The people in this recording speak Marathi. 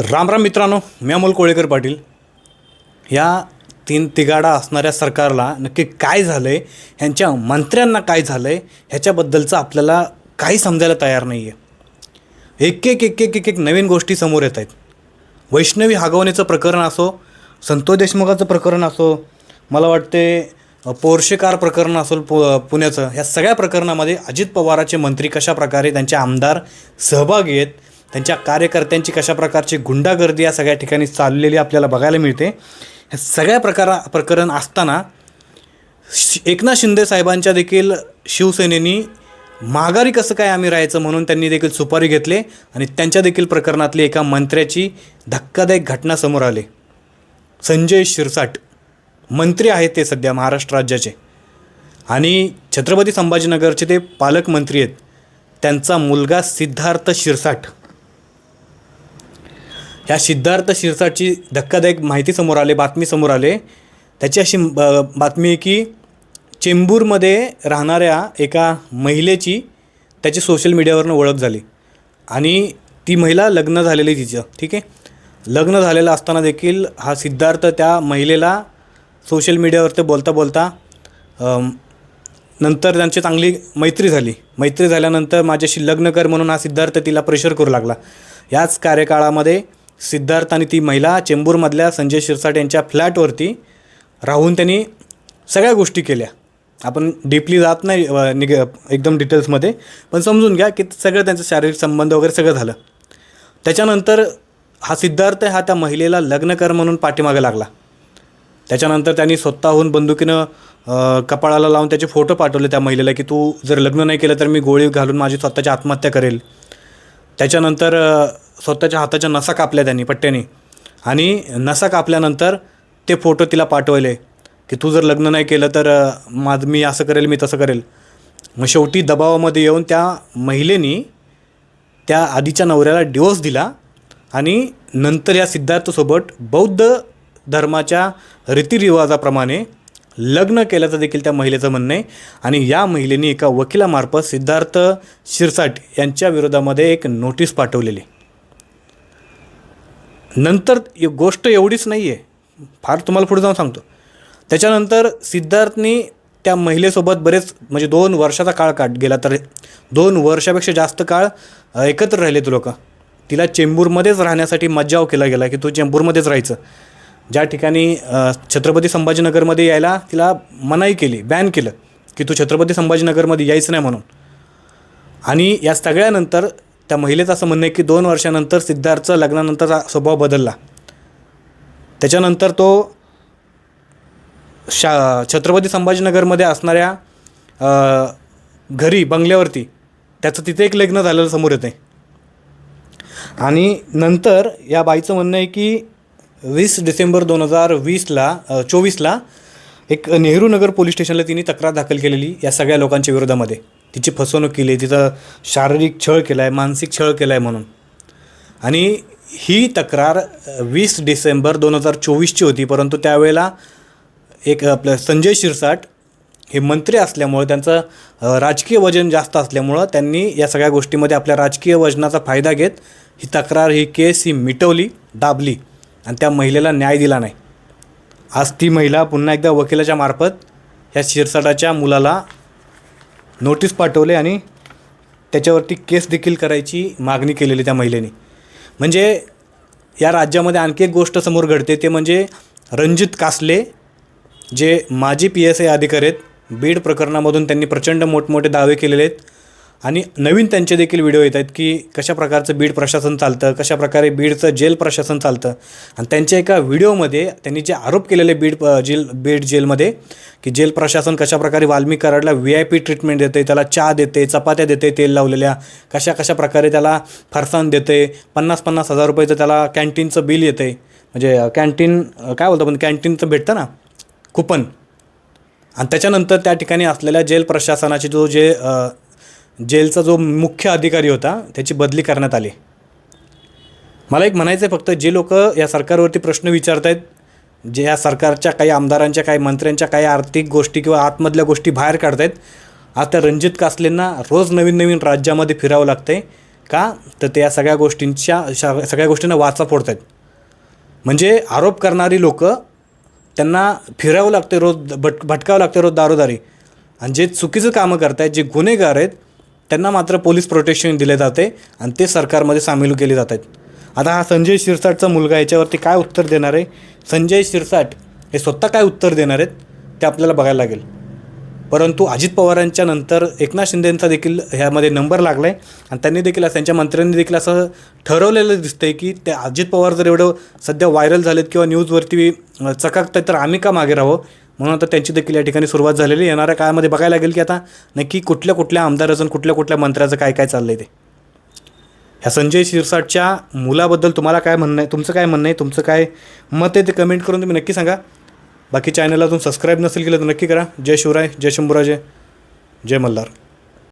राम राम मित्रांनो मी अमोल कोळेकर पाटील. या तीन तिगाडा असणाऱ्या सरकारला नक्की काय झालं आहे ह्यांच्या मंत्र्यांना काय झालं आहे ह्याच्याबद्दलचं आपल्याला काही समजायला तयार नाही आहे एक एक एक एक एक एक नवीन गोष्टी समोर येत आहेत. वैष्णवी हागवण्याचं प्रकरण असो संतोष देशमुखाचं प्रकरण असो मला वाटते अ, कार प्रकरण असो पु पुण्याचं ह्या सगळ्या प्रकरणामध्ये अजित पवाराचे मंत्री कशा प्रकारे त्यांचे आमदार सहभागी आहेत त्यांच्या कार्यकर्त्यांची कशा प्रकारची गुंडागर्दी या सगळ्या ठिकाणी चाललेली आपल्याला बघायला मिळते. ह्या सगळ्या प्रकारा प्रकरण असताना शि- एकनाथ शिंदे साहेबांच्या देखील शिवसेनेनी माघारी कसं काय आम्ही राहायचं म्हणून त्यांनी देखील सुपारी घेतले आणि त्यांच्या देखील प्रकरणातली एका मंत्र्याची धक्कादायक घटना समोर आली. संजय शिरसाट मंत्री आहेत ते सध्या महाराष्ट्र राज्याचे. आणि छत्रपती संभाजीनगरचे ते पालकमंत्री आहेत. त्यांचा मुलगा सिद्धार्थ शिरसाट. ह्या सिद्धार्थ शिरसाटची धक्कादायक माहिती समोर आले बातमी समोर आले. त्याची अशी ब- बातमी आहे की चेंबूरमध्ये राहणाऱ्या एका महिलेची त्याची सोशल मीडियावरनं ओळख झाली. आणि ती महिला लग्न झालेली तिचं ठीक आहे? लग्न झालेलं असताना देखील हा सिद्धार्थ त्या महिलेला सोशल मीडियावरती बोलता बोलता नंतर त्यांची चांगली मैत्री झाली. मैत्री झाल्यानंतर माझ्याशी लग्न कर म्हणून हा सिद्धार्थ तिला प्रेशर करू लागला. याच कार्यकाळामध्ये सिद्धार्थ आणि ती महिला चेंबूरमधल्या संजय शिरसाट यांच्या फ्लॅटवरती राहून त्यांनी सगळ्या गोष्टी केल्या. आपण डीपली जात नाही निग एकदम डिटेल्समध्ये पण समजून घ्या की सगळं त्यांचं शारीरिक संबंध वगैरे सगळं झालं. त्याच्यानंतर हा सिद्धार्थ हा त्या महिलेला लग्न कर म्हणून पाठीमागे लागला. त्याच्यानंतर त्यांनी स्वतःहून बंदुकीनं कपाळाला लावून त्याचे फोटो पाठवले त्या महिलेला की तू जर लग्न नाही केलं तर मी गोळी घालून माझी स्वतःची आत्महत्या करेल. त्याच्यानंतर स्वतःच्या हाताच्या नसा कापल्या त्यांनी पट्ट्याने. आणि नसा कापल्यानंतर ते फोटो तिला पाठवले की तू जर लग्न नाही केलं तर माझं मी असं करेल मी तसं करेल. मग शेवटी दबावामध्ये येऊन त्या महिलेनी त्या आधीच्या नवऱ्याला डिवोर्स दिला आणि नंतर या सिद्धार्थसोबत बौद्ध धर्माच्या रीतिरिवाजाप्रमाणे लग्न केल्याचं देखील त्या महिलेचं म्हणणं आहे. आणि या महिलेने एका वकिलामार्फत सिद्धार्थ शिरसाट यांच्या विरोधामध्ये एक नोटीस पाठवलेली. नंतर ही गोष्ट एवढीच नाही आहे फार तुम्हाला पुढे जाऊन सांगतो. त्याच्यानंतर सिद्धार्थनी त्या महिलेसोबत बरेच म्हणजे दोन वर्षाचा काळ काढ गेला तर दोन वर्षापेक्षा जास्त काळ एकत्र राहिले ते लोक. तिला चेंबूरमध्येच राहण्यासाठी मज्जाव केला गेला की तू चेंबूरमध्येच राहायचं. ज्या ठिकाणी छत्रपती संभाजीनगरमध्ये यायला तिला मनाई केली बॅन केलं की तू छत्रपती संभाजीनगरमध्ये यायचं नाही म्हणून. आणि या सगळ्यानंतर त्या महिलेचं असं म्हणणं आहे की दोन वर्षानंतर सिद्धार्थचा लग्नानंतरचा स्वभाव बदलला. त्याच्यानंतर तो शा छत्रपती संभाजीनगरमध्ये असणाऱ्या घरी बंगल्यावरती त्याचं तिथे एक लग्न झालेलं समोर येतं आहे आणि नंतर या बाईचं म्हणणं आहे की वीस डिसेंबर दोन हजार वीसला चोवीसला एक नेहरू नगर पोलीस स्टेशनला तिने तक्रार दाखल केलेली या सगळ्या लोकांच्या विरोधामध्ये. तिची फसवणूक केली तिचं शारीरिक छळ केला आहे मानसिक छळ केला आहे म्हणून. आणि ही तक्रार वीस डिसेंबर दोन हजार चोवीसची होती परंतु त्यावेळेला एक आपलं संजय शिरसाट हे मंत्री असल्यामुळं त्यांचं राजकीय वजन जास्त असल्यामुळं त्यांनी या सगळ्या गोष्टीमध्ये आपल्या राजकीय वजनाचा फायदा घेत ही तक्रार ही केस ही मिटवली दाबली आणि त्या महिलेला न्याय दिला नाही. आज ती महिला पुन्हा एकदा वकिलाच्या मार्फत ह्या शिरसाटाच्या मुलाला नोटीस पाठवले आणि त्याच्यावरती केस देखील करायची मागणी केलेली त्या महिलेने. म्हणजे या राज्यामध्ये आणखी एक गोष्ट समोर घडते ते म्हणजे रणजित कासले जे माजी पी एस आय अधिकारी आहेत बीड प्रकरणामधून त्यांनी प्रचंड मोठमोठे दावे केलेले आहेत. आणि नवीन त्यांचे देखील व्हिडिओ येत आहेत की कशा प्रकारचं बीड प्रशासन चालतं कशा प्रकारे बीडचं जेल प्रशासन चालतं. आणि त्यांच्या एका व्हिडिओमध्ये त्यांनी जे आरोप केलेले बीड जेल बीड जेलमध्ये की जेल प्रशासन कशाप्रकारे वाल्मी कराडला व्ही आय पी ट्रीटमेंट देते त्याला चहा देते चपात्या देते तेल लावलेल्या कशा कशा प्रकारे त्याला फरसाण देते पन्नास पन्नास हजार रुपयाचं त्याला कॅन्टीनचं बिल येते म्हणजे कॅन्टीन काय बोलतो पण कॅन्टीनचं भेटतं ना? कुपन आणि त्याच्यानंतर त्या ठिकाणी असलेल्या जेल प्रशासनाचे जो जे जेलचा जो मुख्य अधिकारी होता त्याची बदली करण्यात आली. मला एक म्हणायचं आहे फक्त जे लोक या सरकारवरती प्रश्न विचारत आहेत जे या सरकारच्या काही आमदारांच्या काही मंत्र्यांच्या काही आर्थिक गोष्टी किंवा आतमधल्या गोष्टी बाहेर काढत आहेत आज त्या रणजित कासलेंना रोज नवीन नवीन राज्यामध्ये फिरावं लागतं आहे का? तर ते या सगळ्या गोष्टींच्या सगळ्या गोष्टींना वाचा फोडत आहेत म्हणजे आरोप करणारी लोक त्यांना फिरावं लागते रोज भट भटकावं लागते रोज दारोदारी. आणि जे चुकीचं कामं करत आहेत जे गुन्हेगार आहेत त्यांना मात्र पोलीस प्रोटेक्शन दिले जाते आणि ते सरकारमध्ये सामील केले जात आहेत. आता हा संजय शिरसाटचा मुलगा याच्यावरती काय उत्तर देणार आहे? संजय शिरसाट हे स्वतः काय उत्तर देणार आहेत? ते आपल्याला बघायला लागेल. परंतु अजित पवारांच्या नंतर एकनाथ शिंदेंचा देखील ह्यामध्ये नंबर लागला आहे आणि त्यांनी देखील त्यांच्या मंत्र्यांनी देखील असं ठरवलेलं दिसतं आहे की ते अजित पवार जर एवढं सध्या व्हायरल झालेत किंवा न्यूजवरती चकाकत आहे तर आम्ही का मागे राहावं? म्हणून आता त्यांची देखील या ठिकाणी सुरुवात झालेली येणाऱ्या काळामध्ये बघायला लागेल की आता नक्की कुठल्या कुठल्या आमदाराचं अजून कुठल्या कुठल्या मंत्र्याचं काय काय चाललं आहे ते. ह्या संजय शिरसाटच्या मुलाबद्दल तुम्हाला काय म्हणणं आहे? तुमचं काय म्हणणं आहे? तुमचं काय मत आहे ते कमेंट करून तुम्ही नक्की सांगा. बाकी चॅनलला अजून सबस्क्राईब नसेल केलं तर नक्की करा. जय शिवराय जय शंभूराजे जय मल्हार.